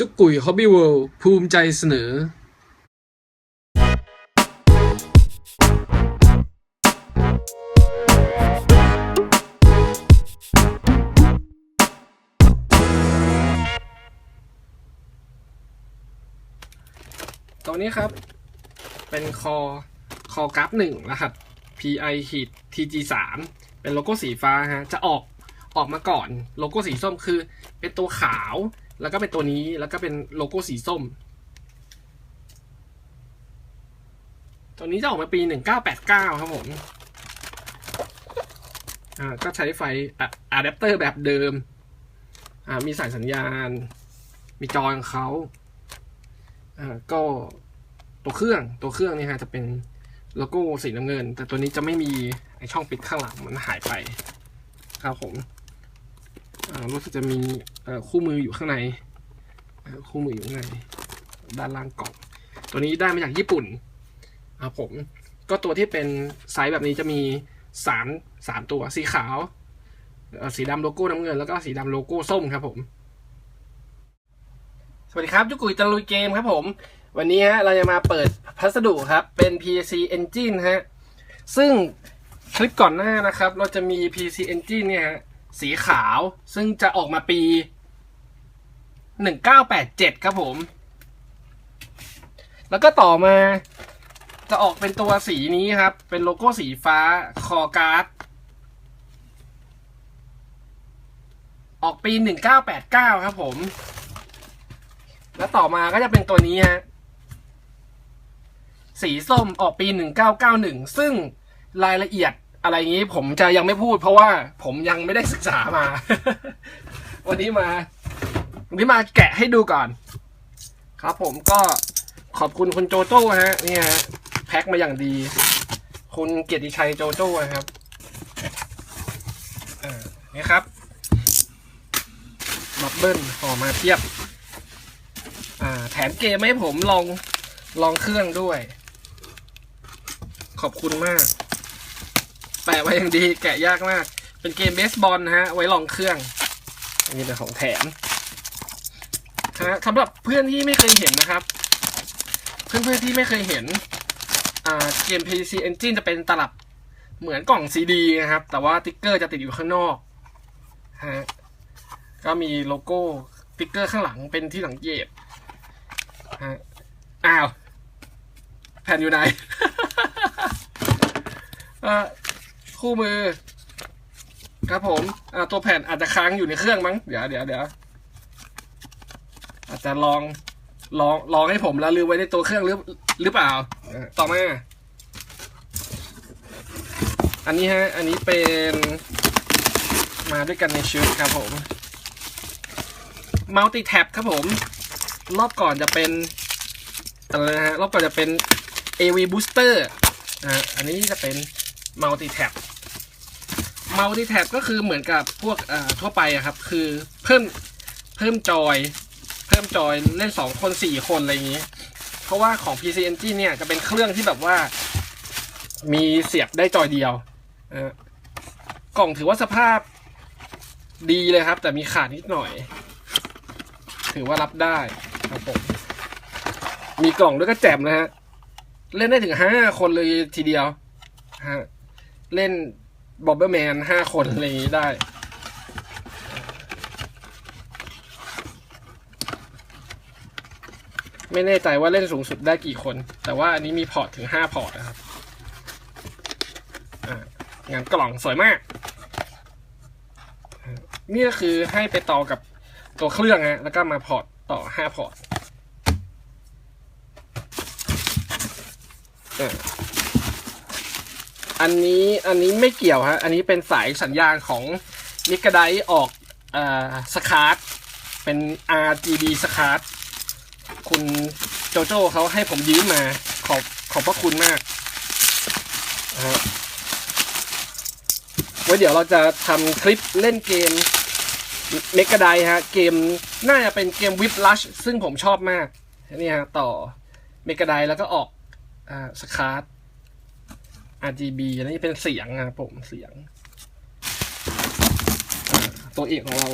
จุกกุยฮอบบี้เวิลด์ภูมิใจเสนอ ตัวนี้ครับ เป็นคอคอกราฟหนึ่งรหัส PI ขีด TG สามเป็นโลโก้สีฟ้าฮะ จะออกออกมาก่อน โลโก้สีส้มคือเป็นตัวขาว แล้วก็เป็นตัวนี้แล้วก็เป็นโลโก้สีส้ม ตัวนี้จะออกมาปี 1989 ครับผม อ่า ก็ใช้ไฟอะอะแดปเตอร์แบบเดิม อ่า มีสายสัญญาณ มีจอของเขา อ่า ก็ตัวเครื่อง ตัวเครื่องนี่ฮะจะเป็นโลโก้สีน้ำเงิน แต่ตัวนี้จะไม่มีไอช่องปิดข้างหลังมันหายไป ครับผม รู้สึกจะมีคู่มืออยู่ข้างในคู่มืออยู่ข้างในด้านล่างกล่อง ตัวนี้ได้มาจากญี่ปุ่นครับผมก็ตัวที่เป็นไซส์แบบนี้จะมีสามสามตัวสีขาว สีดำโลโก้น้ำเงิน แล้วก็สีดำโลโก้ส้มครับผม สวัสดีครับจุกุยตะลุยเกมครับผม วันนี้ฮะเราจะมาเปิดพัสดุครับ เป็น PC Engine ฮะ ซึ่งคลิปก่อนหน้านะครับ เราจะมี PC Engine เนี่ยฮะ สีขาว ซึ่งจะออกมาปี 1987 ครับผม แล้วก็ต่อมาจะออกเป็นตัวสีนี้ครับ เป็นโลโก้สีฟ้าคอการ์ด ออกปี 1989 ครับผม แล้วต่อมาก็จะเป็นตัวนี้ฮะ สีส้มออกปี 1991 ซึ่งรายละเอียด อะไรงี้ผมจะยังไม่พูด เพราะว่าผมยังไม่ได้ศึกษามา วันนี้มาวันนี้มาแกะให้ดูก่อน ครับผมก็ขอบคุณคุณโจโจ้ฮะนี่ฮะแพ็คมาอย่างดี คุณเกียรติชัยโจโจ้นะครับอ่านี่ครับบับเบิ้ลห่อมาเทียบ อ่า แถมเกมให้ผมลองลองเครื่องด้วย ขอบคุณมาก แปะไว้อย่างดีแกะยากมาก เป็นเกมเบสบอลนะฮะ ไว้ลองเครื่อง อันนี้เป็นของแถมฮะสำหรับเพื่อนที่ไม่เคยเห็นนะครับ เพื่อนๆที่ไม่เคยเห็นอ่าเกม PC Engine จะเป็นตลับเหมือนกล่องซีดีนะครับ แต่ว่าติ๊กเกอร์จะติดอยู่ข้างนอกฮะก็มีโลโก้ติ๊กเกอร์ข้างหลังเป็นที่สังเกตฮะอ้าว แผ่นอยู่ไหน คู่มือ ครับผมอ่าตัวแผ่นอาจจะค้างอยู่ในเครื่องมั้ง เดี๋ยวเดี๋ยวเดี๋ยวอาจจะลองลองลองให้ผมแล้วลืมไว้ในตัวเครื่องหรือหรือเปล่า ต่อมา อันนี้ฮะ อันนี้เป็นมาด้วยกันในชุดครับผมมัลติแท็บครับผม รอบก่อนจะเป็นอะไรนะฮะ รอบก่อนจะเป็น AV Booster อ่าอันนี้จะเป็นมัลติแท็บ Multi Tab Multi Tab ก็คือเหมือนกับพวกทั่วไปครับ คือเพิ่มเพิ่มจอย เพิ่มจอยเล่นสองคนสี่คนอะไรอย่างนี้ เพราะว่าของ PC Engine เนี่ยจะเป็นเครื่องที่แบบว่า มีเสียบได้จอยเดียวกล่องถือว่าสภาพดีเลยครับ แต่มีขาดนิดหน่อย ถือว่ารับได้ครับผมมีกล่องด้วยก็แจ่มนะฮะ เล่นได้ถึงห้าคนเลยทีเดียวฮะเล่น บอบเบอร์แมนห้าคนอะไรอย่างนี้ได้ ไม่แน่ใจว่าเล่นสูงสุดได้กี่คน แต่ว่าอันนี้มีพอร์ตถึงห้าพอร์ตนะครับงานกล่องสวยมาก นี่ก็คือให้ไปต่อกับตัวเครื่องฮะแล้วก็มาพอร์ตต่อห้าพอร์ต อันนี้อันนี้ไม่เกี่ยวฮะอันนี้เป็นสายสัญญาณของมิกไดออกอสคาร์ตเป็น RGB สคาร์ตคุณโจโจ้เขาให้ผมยืมมาขอบขอบพระคุณมากฮะไว้เดี๋ยวเราจะทำคลิปเล่นเกมเมก a ไดฮะ เกมน่าจะเป็นเกมวิ l ลัชซึ่งผมชอบมาก นี่ฮะ ต่อเมก a ไดแล้วก็ออกอ่าสคาร์ RGB อันนี้เป็นเสียงนะผมเสียง ตัวเอกของเรา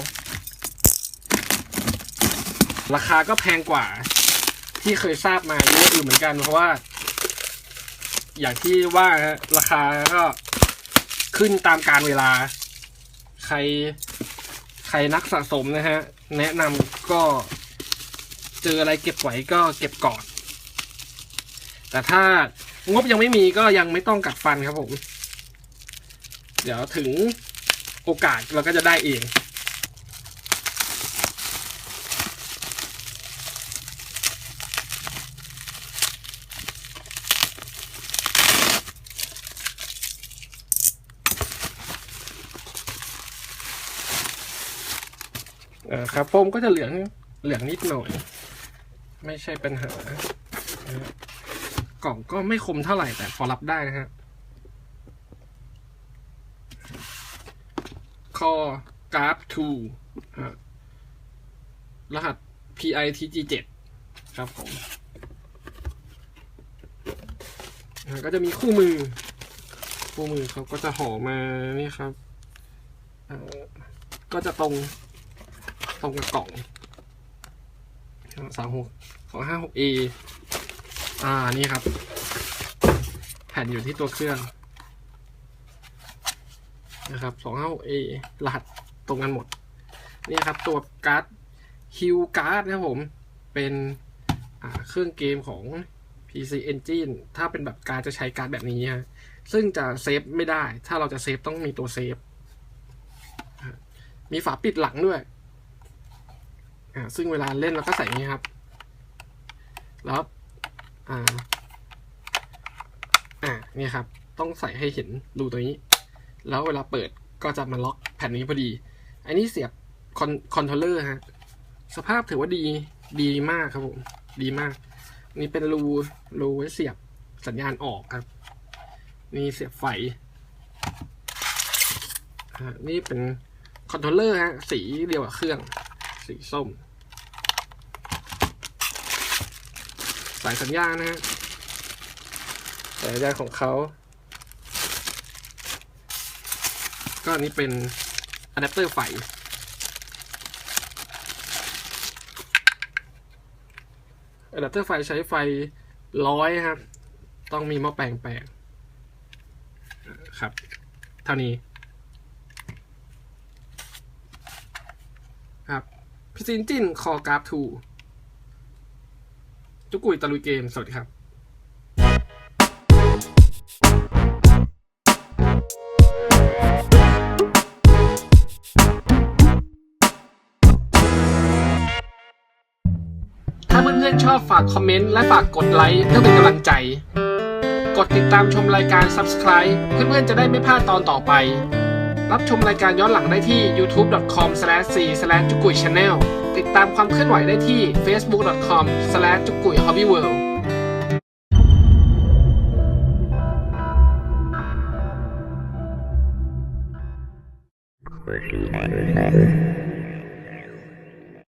ราคาก็แพงกว่า ที่เคยทราบมาเยอะอยู่เหมือนกันเพราะว่า อย่างที่ว่าฮะราคาก็ขึ้นตามการเวลา ใครใครนักสะสมนะฮะ แนะนำก็เจออะไรเก็บไว้ก็เก็บก่อน แต่ถ้า งบยังไม่มีก็ยังไม่ต้องกัดฟันครับผม เดี๋ยวถึงโอกาสเราก็จะได้เองครับผมก็จะเหลืองเหลืองนิดหน่อย ไม่ใช่ปัญหา กล่องก็ไม่คมเท่าไหร่แต่พอรับได้นะฮะ คอกราฟ2ฮะรหัส PITG7 ครับผมก็จะมีคู่มือ คู่มือเขาก็จะห่อมานี่ครับก็จะตรงตรงกับกล่องสามหกสองห้าหกเอ อ่านี่ครับ แผ่นอยู่ที่ตัวเครื่องนะครับสองห้าหกเอรหัสตรงกันหมด นี่ครับตัวการ์ดฮิวการ์ดนะครับผม เป็นเครื่องเกมของ PC Engine ถ้าเป็นแบบการดจะใช้การ์ดแบบนี้ฮะซึ่งจะเซฟไม่ได้ ถ้าเราจะเซฟต้องมีตัวเซฟ มีฝาปิดหลังด้วยอ่าซึ่งเวลาเล่นเราก็ใส่อย่างนี้ครับ แล้ว อ่า อ่านี่ครับ ต้องใส่ให้เห็นรูตัวนี้ แล้วเวลาเปิดก็จะมาล็อกแผ่นนี้พอดี อันนี้เสียบคอนคอนโทรลเลอร์ฮะ สภาพถือว่าดีดีมากครับผม ดีมาก นี่เป็นรูรูไว้เสียบสัญญาณออกครับ นี่เสียบไฟนี่เป็นคอนโทรลเลอร์ฮะ สีเดียวกับเครื่อง สีส้ม สายสัญญาณนะฮะสายสัญญาณของเขา ก็อันนี้เป็นอะแดปเตอร์ไฟอะแดปเตอร์ไฟใช้ไฟร้อยครับ ต้องมีหม้อแปลงแปลงครับ เท่านี้ครับพี่ซินจินคอกราฟทู จุกุยตะลุยเกม สวัสดีครับถ้าเพื่อนๆชอบฝากคอมเมนต์และฝากกดไลค์เพื่อเป็นกำลังใจ กดติดตามชมรายการ Subscribe เพื่อนๆจะได้ไม่พลาดตอนต่อไป รับชมรายการย้อนหลังได้ที่ youtube.com/c/jukuy channel ติดตามความเคลื่อนไหวได้ที่ facebook.com จุกุย hobbyworld Where do my?